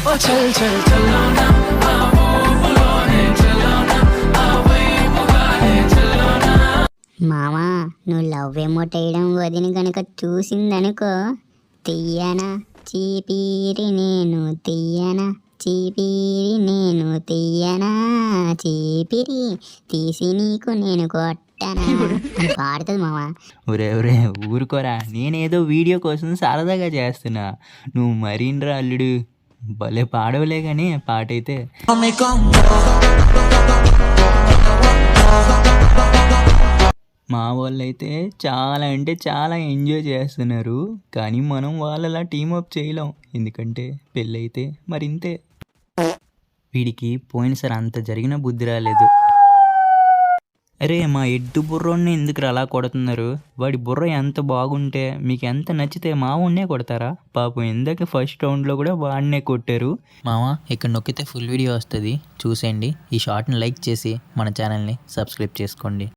ఓ చల్ చల్ చల్లోనా ఆ ఊపులోనే చల్లోనా నువ్వు లవ్ ఎమోట్ వేయడం వదిన గనుక చూసిందనుకో తీయనా చీపీరి నేను తీయనా చీపీరి నేను తీయనా చీపిరి తీసి నీకు నేను కొట్టనా అని పాడుతుంది మావా. ఒరే ఒరే ఊరుకోరా నేనేదో వీడియో కోసం సరదాగా చేస్తున్నా. నువ్వు మరీనరా అల్లుడు. భలే పాడవలే కానీ పాట అయితే మా వాళ్ళైతే చాలా అంటే చాలా ఎంజాయ్ చేస్తున్నారు. కానీ మనం వాళ్ళలా టీమప్ చేయలేం. ఎందుకంటే పెళ్ళైతే మరింతే. వీడికి పోయినసారి అంత జరిగిన బుద్ధి రాలేదు. అరే మా ఎడ్డు బుర్రోని ఎందుకు అలా కొడుతున్నారు? వాడి బుర్ర ఎంత బాగుంటే మీకు ఎంత నచ్చితే మా కొడతారా? పాపం ఇందాక ఫస్ట్ రౌండ్లో కూడా వాడినే కొట్టారు. మామ ఇక్కడ నొక్కితే ఫుల్ వీడియో వస్తుంది. చూసేయండి. ఈ షార్ట్ని లైక్ చేసి మన ఛానల్ని సబ్స్క్రైబ్ చేసుకోండి.